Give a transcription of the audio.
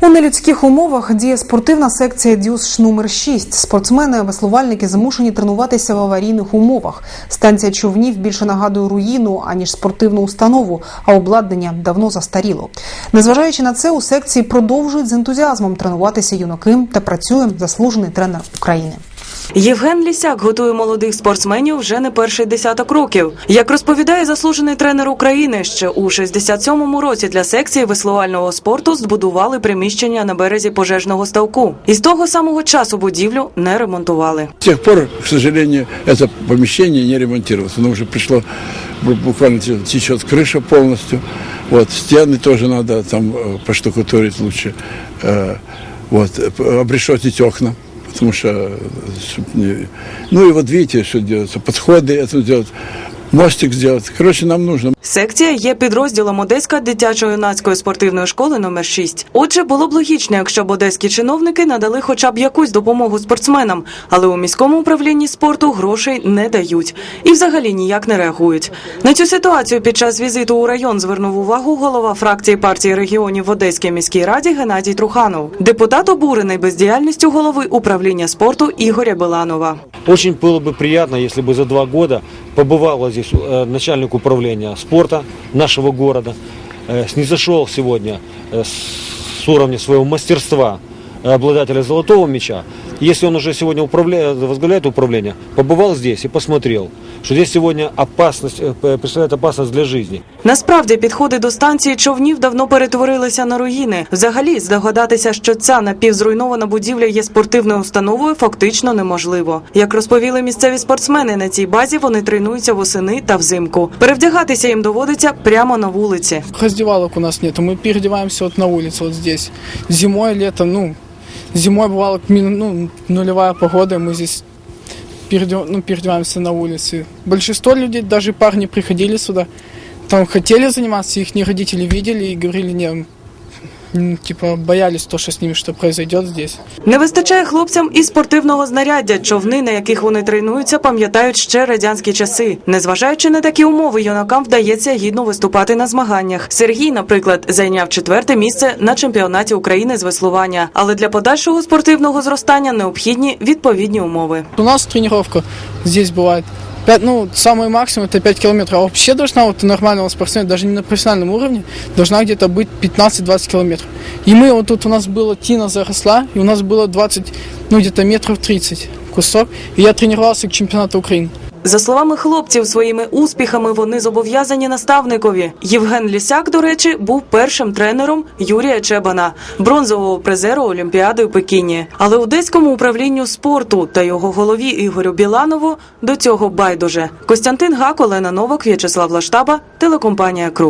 У нелюдських умовах діє спортивна секція Дюсш номер 6 Спортсмени-веслувальники змушені тренуватися в аварійних умовах. Станція човнів більше нагадує руїну аніж спортивну установу, а обладнання давно застаріло. Незважаючи на це, у секції продовжують з ентузіазмом тренуватися юнаки та працює заслужений тренер України. Євген Лісяк готує молодих спортсменів вже не перший десяток років. Як розповідає заслужений тренер України, ще у 67-му році для секції веслувального спорту збудували приміщення на березі пожежного ставку. І з того самого часу будівлю не ремонтували. С тех пор, к сожалению, это помещение не ремонтировалось. Оно уже пришло, бу- буквально те- течет крыша полностью. Вот, стены тоже надо там э, поштукатурить лучше. Э, Вот, э, п- обрешетить окна. Потому что, э, чтоб не- ну и вот видите, что делается, подходы это делать, мостик сделать. Короче, нам нужно Секція є підрозділом Одеська дитячо-юнацької спортивної школи номер 6 Отже, було б логічно, якщо б одеські чиновники надали хоча б якусь допомогу спортсменам, але у міському управлінні спорту грошей не дають і взагалі ніяк не реагують. На цю ситуацію під час візиту у район звернув увагу голова фракції партії регіонів в Одеській міській раді Геннадій Труханов. Депутат обурений бездіяльністю голови управління спорту Ігоря Беланова. Очень было бы приятно, если бы за два года побывал здесь э, начальник управления спорта нашего города, э, снизошел сегодня э, с уровня своего мастерства э, обладателя золотого мяча. Если он уже сегодня управляет, возглавляет управление, побывал здесь и посмотрел, что здесь сегодня опасность, э, представляет опасность для жизни. Насправді підходи до станції човнів давно перетворилися на руїни. Взагалі, здогадатися, що ця напівзруйнована будівля є спортивною установою, фактично неможливо. Як розповіли місцеві спортсмени, на цій базі вони тренуються восени та взимку. Перевдягатися їм доводиться прямо на вулиці. Раздевалок у нас нету, мы переодеваемся вот на улице, вот здесь. Зимой, летом, ну, зимой бывало мин- ну, нулевая погода, и мы здесь переодев- ну, переодеваемся на улице. Большинство людей, даже парни приходили сюда, там хотели заниматься, их родители видели и говорили, не, Типа боялись то, що з ними що произойдет здесь. Не вистачає хлопцям і спортивного знаряддя. Човни, на яких вони тренуються, пам'ятають ще радянські часи. Незважаючи на такі умови, юнакам вдається гідно виступати на змаганнях. Сергій, наприклад, зайняв четверте місце на чемпіонаті України з веслування. Але для подальшого спортивного зростання необхідні відповідні умови. У нас тренування здесь буває 5, ну, самый максимум это 5 километров. А вообще должна вот нормального спортсмена, даже не на профессиональном уровне, должна где-то быть 15-20 километров. И мы, вот тут у нас была тина заросла, и у нас было 20, ну где-то метров 30 кусок. И я тренировался к чемпионату Украины. За словами хлопців, своїми успіхами вони зобов'язані наставникові. Євген Лісяк, до речі, був першим тренером Юрія Чебана, бронзового призеру Олімпіади у Пекіні. Але одеському управлінню спорту та його голові Ігорю Біланову до цього байдуже. Костянтин Гак, Олена Новак, В'ячеслав Лаштаба, телекомпанія Круг.